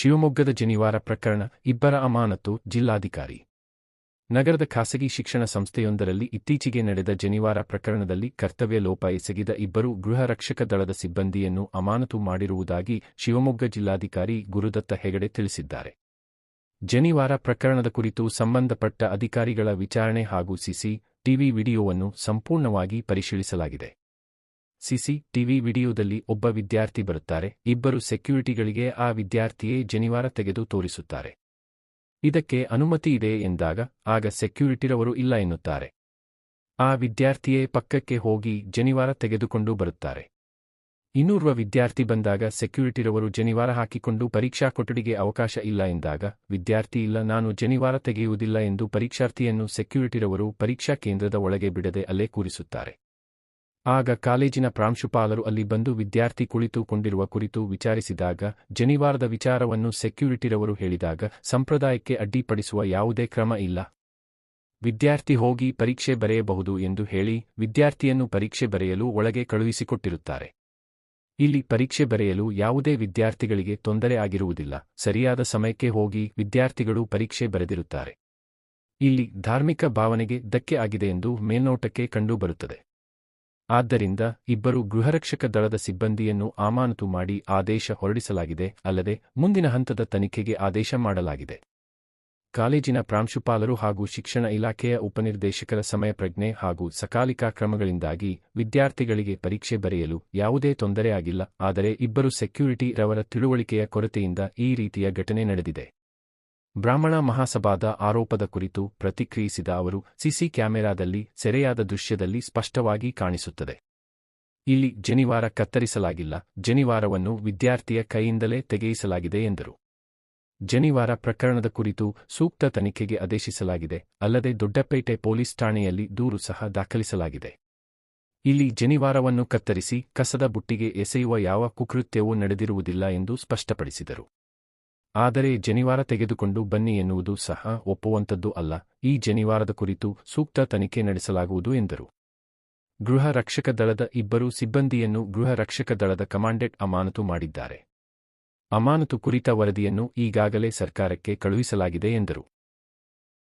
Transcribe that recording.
ಶಿವಮೊಗ್ಗದ ಜನಿವಾರ ಪ್ರಕರಣ ಇಬ್ಬರ ಅಮಾನತು ಜಿಲ್ಲಾಧಿಕಾರಿ. ನಗರದ ಖಾಸಗಿ ಶಿಕ್ಷಣ ಸಂಸ್ಥೆಯೊಂದರಲ್ಲಿ ಇತ್ತೀಚೆಗೆ ನಡೆದ ಜನಿವಾರ ಪ್ರಕರಣದಲ್ಲಿ ಕರ್ತವ್ಯ ಲೋಪ ಎಸಗಿದ ಇಬ್ಬರು ಗೃಹ ರಕ್ಷಕ ದಳದ ಸಿಬ್ಬಂದಿಯನ್ನು ಅಮಾನತು ಮಾಡಿರುವುದಾಗಿ ಶಿವಮೊಗ್ಗ ಜಿಲ್ಲಾಧಿಕಾರಿ ಗುರುದತ್ತ ಹೆಗಡೆ ತಿಳಿಸಿದ್ದಾರೆ. ಜನಿವಾರ ಪ್ರಕರಣದ ಕುರಿತು ಸಂಬಂಧಪಟ್ಟ ಅಧಿಕಾರಿಗಳ ವಿಚಾರಣೆ ಹಾಗೂ ಸಿಸಿ ಟಿವಿ ವಿಡಿಯೋವನ್ನು ಸಂಪೂರ್ಣವಾಗಿ ಪರಿಶೀಲಿಸಲಾಗಿದೆ. ಸಿಸಿ ಟಿವಿ ವಿಡಿಯೋದಲ್ಲಿ ಒಬ್ಬ ವಿದ್ಯಾರ್ಥಿ ಬರುತ್ತಾರೆ. ಇಬ್ಬರು ಸೆಕ್ಯೂರಿಟಿಗಳಿಗೆ ಆ ವಿದ್ಯಾರ್ಥಿಯೇ ಜನಿವಾರ ತೆಗೆದು ತೋರಿಸುತ್ತಾರೆ. ಇದಕ್ಕೆ ಅನುಮತಿ ಇದೆ ಎಂದಾಗ, ಆಗ ಸೆಕ್ಯೂರಿಟಿರವರು ಇಲ್ಲ ಎನ್ನುತ್ತಾರೆ. ಆ ವಿದ್ಯಾರ್ಥಿಯೇ ಪಕ್ಕಕ್ಕೆ ಹೋಗಿ ಜನಿವಾರ ತೆಗೆದುಕೊಂಡು ಬರುತ್ತಾರೆ. ಇನ್ನೂರ್ವ ವಿದ್ಯಾರ್ಥಿ ಬಂದಾಗ ಸೆಕ್ಯೂರಿಟಿರವರು ಜನಿವಾರ ಹಾಕಿಕೊಂಡು ಪರೀಕ್ಷಾ ಕೊಠಡಿಗೆ ಅವಕಾಶ ಇಲ್ಲ ಎಂದಾಗ, ವಿದ್ಯಾರ್ಥಿ ಇಲ್ಲ, ನಾನು ಜನಿವಾರ ತೆಗೆಯುವುದಿಲ್ಲ ಎಂದು ಪರೀಕ್ಷಾರ್ಥಿಯನ್ನು ಸೆಕ್ಯೂರಿಟಿರವರು ಪರೀಕ್ಷಾ ಕೇಂದ್ರದ ಒಳಗೆ ಬಿಡದೆ ಅಲ್ಲೇ ಕೂರಿಸುತ್ತಾರೆ. ಆಗ ಕಾಲೇಜಿನ ಪ್ರಾಂಶುಪಾಲರು ಅಲ್ಲಿ ಬಂದು ವಿದ್ಯಾರ್ಥಿ ಕುಳಿತುಕೊಂಡಿರುವ ಕುರಿತು ವಿಚಾರಿಸಿದಾಗ, ಜನಿವಾರದ ವಿಚಾರವನ್ನು ಸೆಕ್ಯೂರಿಟಿರವರು ಹೇಳಿದಾಗ ಸಂಪ್ರದಾಯಕ್ಕೆ ಅಡ್ಡಿಪಡಿಸುವ ಯಾವುದೇ ಕ್ರಮ ಇಲ್ಲ. ವಿದ್ಯಾರ್ಥಿ ಹೋಗಿ ಪರೀಕ್ಷೆ ಬರೆಯಬಹುದು ಎಂದು ಹೇಳಿ ವಿದ್ಯಾರ್ಥಿಯನ್ನು ಪರೀಕ್ಷೆ ಬರೆಯಲು ಒಳಗೆ ಕಳುಹಿಸಿಕೊಟ್ಟಿರುತ್ತಾರೆ. ಇಲ್ಲಿ ಪರೀಕ್ಷೆ ಬರೆಯಲು ಯಾವುದೇ ವಿದ್ಯಾರ್ಥಿಗಳಿಗೆ ತೊಂದರೆ ಆಗಿರುವುದಿಲ್ಲ, ಸರಿಯಾದ ಸಮಯಕ್ಕೆ ಹೋಗಿ ವಿದ್ಯಾರ್ಥಿಗಳು ಪರೀಕ್ಷೆ ಬರೆದಿರುತ್ತಾರೆ. ಇಲ್ಲಿ ಧಾರ್ಮಿಕ ಭಾವನೆಗೆ ಧಕ್ಕೆ ಆಗಿದೆ ಎಂದು ಮೇಲ್ನೋಟಕ್ಕೆ ಕಂಡುಬರುತ್ತದೆ. ಆದ್ದರಿಂದ ಇಬ್ಬರು ಗೃಹರಕ್ಷಕ ದಳದ ಸಿಬ್ಬಂದಿಯನ್ನು ಅಮಾನತು ಮಾಡಿ ಆದೇಶ ಹೊರಡಿಸಲಾಗಿದೆ, ಅಲ್ಲದೆ ಮುಂದಿನ ಹಂತದ ತನಿಖೆಗೆ ಆದೇಶ ಮಾಡಲಾಗಿದೆ. ಕಾಲೇಜಿನ ಪ್ರಾಂಶುಪಾಲರು ಹಾಗೂ ಶಿಕ್ಷಣ ಇಲಾಖೆಯ ಉಪನಿರ್ದೇಶಕರ ಸಮಯಪ್ರಜ್ಞೆ ಹಾಗೂ ಸಕಾಲಿಕ ಕ್ರಮಗಳಿಂದಾಗಿ ವಿದ್ಯಾರ್ಥಿಗಳಿಗೆ ಪರೀಕ್ಷೆ ಬರೆಯಲು ಯಾವುದೇ ತೊಂದರೆಯಾಗಿಲ್ಲ ಆದರೆ ಇಬ್ಬರು ಸೆಕ್ಯೂರಿಟಿ ರವರ ತಿಳುವಳಿಕೆಯ ಕೊರತೆಯಿಂದ ಈ ರೀತಿಯ ಘಟನೆ ನಡೆದಿದೆ. ಬ್ರಾಹ್ಮಣ ಮಹಾಸಭಾದ ಆರೋಪದ ಕುರಿತು ಪ್ರತಿಕ್ರಿಯಿಸಿದ ಅವರು, ಸಿಸಿ ಕ್ಯಾಮೆರಾದಲ್ಲಿ ಸೆರೆಯಾದ ದೃಶ್ಯದಲ್ಲಿ ಸ್ಪಷ್ಟವಾಗಿ ಕಾಣಿಸುತ್ತದೆ. ಇಲ್ಲಿ ಜನಿವಾರ ಕತ್ತರಿಸಲಾಗಿಲ್ಲ, ಜನಿವಾರವನ್ನು ವಿದ್ಯಾರ್ಥಿಯ ಕೈಯಿಂದಲೇ ತೆಗೆಯಿಸಲಾಗಿದೆ ಎಂದರು. ಜನಿವಾರ ಪ್ರಕರಣದ ಕುರಿತು ಸೂಕ್ತ ತನಿಖೆಗೆ ಆದೇಶಿಸಲಾಗಿದೆ, ಅಲ್ಲದೆ ದೊಡ್ಡಪೇಟೆ ಪೊಲೀಸ್ ಠಾಣೆಯಲ್ಲಿ ದೂರು ಸಹ ದಾಖಲಿಸಲಾಗಿದೆ. ಇಲ್ಲಿ ಜನಿವಾರವನ್ನು ಕತ್ತರಿಸಿ, ಕಸದ ಬುಟ್ಟಿಗೆ ಎಸೆಯುವ ಯಾವ ಕುಕೃತ್ಯವೂ ನಡೆದಿರುವುದಿಲ್ಲ ಎಂದು ಸ್ಪಷ್ಟಪಡಿಸಿದರು. ಆದರೆ ಜನಿವಾರ ತೆಗೆದುಕೊಂಡು ಬನ್ನಿ ಎನ್ನುವುದು ಸಹ ಒಪ್ಪುವಂತದ್ದು ಅಲ್ಲ. ಈ ಜನಿವಾರದ ಕುರಿತು ಸೂಕ್ತ ತನಿಖೆ ನಡೆಸಲಾಗುವುದು ಎಂದರು. ಗೃಹ ರಕ್ಷಕ ದಳದ ಇಬ್ಬರು ಸಿಬ್ಬಂದಿಯನ್ನು ಗೃಹ ರಕ್ಷಕ ದಳದ ಕಮಾಂಡೆಂಟ್ ಅಮಾನತು ಮಾಡಿದ್ದಾರೆ. ಅಮಾನತು ಕುರಿತ ವರದಿಯನ್ನು ಈಗಾಗಲೇ ಸರ್ಕಾರಕ್ಕೆ ಕಳುಹಿಸಲಾಗಿದೆ ಎಂದರು.